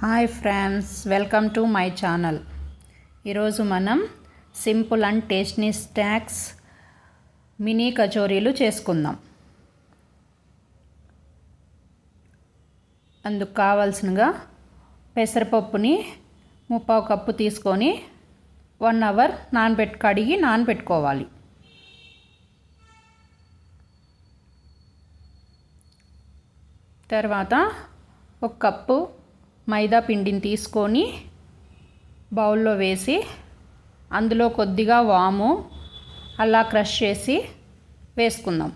Hi friends welcome to my channel. ఈరోజు మనం simple and tasty snacks mini కచోరీలు చేసుకుందాం. అందుకు కావాల్సినగా పెసరపప్పుని ముప్పావు కప్పు తీసుకొని వన్ అవర్ నానబెట్టు కడిగి నానబెట్టుకోవాలి. తర్వాత ఒక కప్పు మైదా పిండిని తీసుకొని బౌల్లో వేసి అందులో కొద్దిగా వాము అలా క్రష్ చేసి వేసుకుందాం.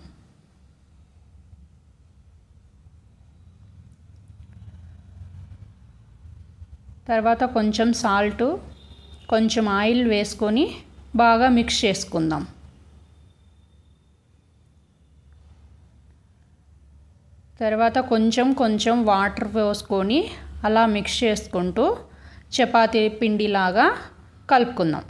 తర్వాత కొంచెం సాల్టు కొంచెం ఆయిల్ వేసుకొని బాగా మిక్స్ చేసుకుందాం. తర్వాత కొంచెం కొంచెం వాటర్ పోసుకొని అలా మిక్స్ చేసుకుంటూ చపాతీ పిండిలాగా కలుపుకుందాం.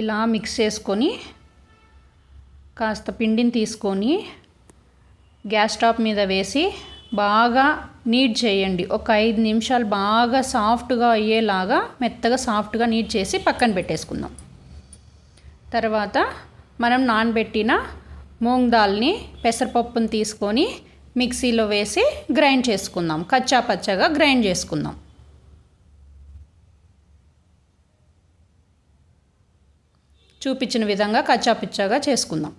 ఇలా మిక్స్ చేసుకొని కాస్త పిండిని తీసుకొని గ్యాస్ స్టవ్ మీద వేసి బాగా నీట్ చేయండి. ఒక ఐదు నిమిషాలు బాగా సాఫ్ట్గా అయ్యేలాగా మెత్తగా సాఫ్ట్గా నీట్ చేసి పక్కన పెట్టేసుకుందాం. తర్వాత మనం నానబెట్టిన మూంగ్ దాల్ని పెసరపప్పుని తీసుకొని మిక్సీలో వేసి గ్రైండ్ చేసుకుందాం. కచ్చా పచ్చగా గ్రైండ్ చేసుకుందాం. చూపించిన విధంగా కచ్చా పిచ్చాగా చేసుకుందాం.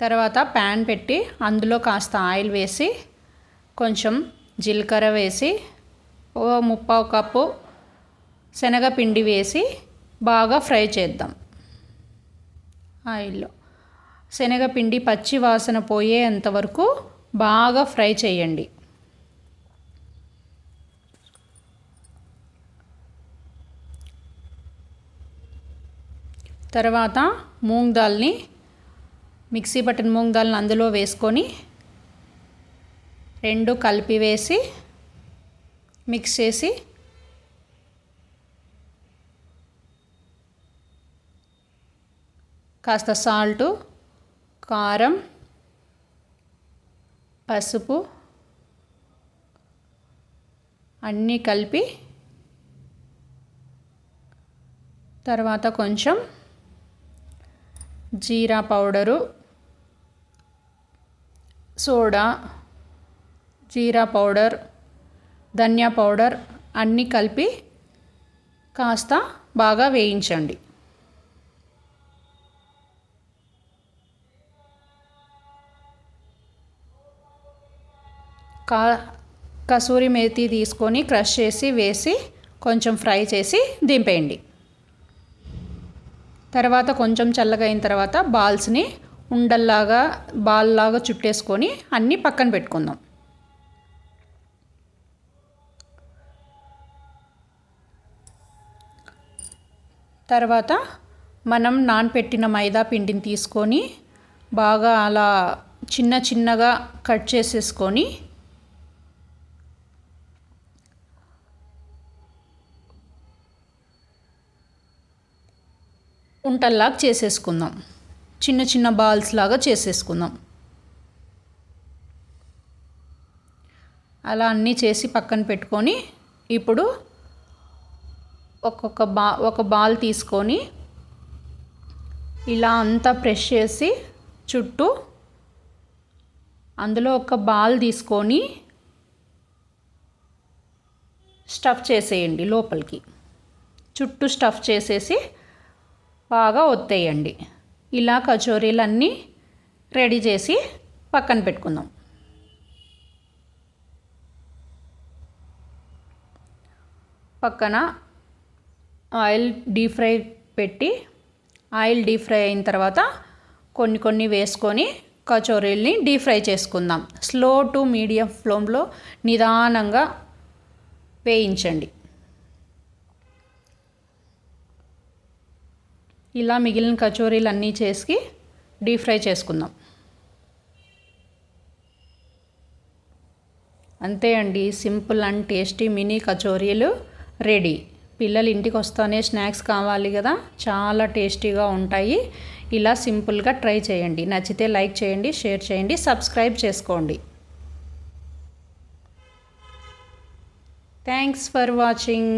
తర్వాత ప్యాన్ పెట్టి అందులో కాస్త ఆయిల్ వేసి కొంచెం జీలకర్ర వేసి ఓ ముప్పావు కప్పు శనగపిండి వేసి బాగా ఫ్రై చేద్దాం. ఆయిల్లో. శనగపిండి పచ్చి వాసన పోయేంత వరకు బాగా ఫ్రై చేయండి. తర్వాత మూంగ్ దాల్ని మిక్సీ పట్టిన మూంగ్ దాల్ని అందులో వేసుకొని రెండు కలిపి వేసి మిక్స్ చేసి కాస్త సాల్టు కారం పసుపు అన్నీ కలిపి తర్వాత కొంచెం జీరా పౌడరు సోడా జీరా పౌడర్ ధనియా పౌడర్ అన్నీ కలిపి కాస్త బాగా వేయించండి. కా కసూరి మేతి తీసుకొని క్రష్ చేసి వేసి కొంచెం ఫ్రై చేసి దింపేయండి. తర్వాత కొంచెం చల్లగా అయిన తర్వాత బాల్స్ని ఉండల్లాగా బాల్లాగా చుట్టేసుకొని అన్నీ పక్కన పెట్టుకుందాం. తర్వాత మనం నానపెట్టిన మైదా పిండిని తీసుకొని బాగా అలా చిన్న చిన్నగా కట్ చేసేసుకొని ఉంటల్లాగా చేసేసుకుందాం. చిన్న చిన్న బాల్స్ లాగా చేసేసుకుందాం. అలా అన్నీ చేసి పక్కన పెట్టుకొని ఇప్పుడు ఒక్కొక్క బా ఒక బాల్ తీసుకొని ఇలా అంతా ప్రెష్ చేసి చుట్టూ అందులో ఒక బాల్ తీసుకొని స్టఫ్ చేసేయండి లోపలికి. చుట్టూ స్టఫ్ చేసేసి బాగా ఒత్తేయండి. ఇలా కచోరీలన్నీ రెడీ చేసి పక్కన పెట్టుకుందాం. పక్కన ఆయిల్ డీప్ ఫ్రై పెట్టి ఆయిల్ డీప్ ఫ్రై అయిన తర్వాత కొన్ని కొన్ని వేసుకొని కచోరీల్ని డీప్ ఫ్రై చేసుకుందాం. స్లో టు మీడియం ఫ్లేమ్లో నిదానంగా వేయించండి. ఇలా మిగిలిన కచోరీలు అన్నీ చేసి డీప్ ఫ్రై చేసుకుందాం. అంతే అండి సింపుల్ అండ్ టేస్టీ మినీ కచోరీలు రెడీ. పిల్లలు ఇంటికి వస్తానే స్నాక్స్ కావాలి కదా చాలా టేస్టీగా ఉంటాయి. ఇలా సింపుల్గా ట్రై చేయండి. నచ్చితే లైక్ చేయండి షేర్ చేయండి సబ్స్క్రైబ్ చేసుకోండి. Thanks for watching.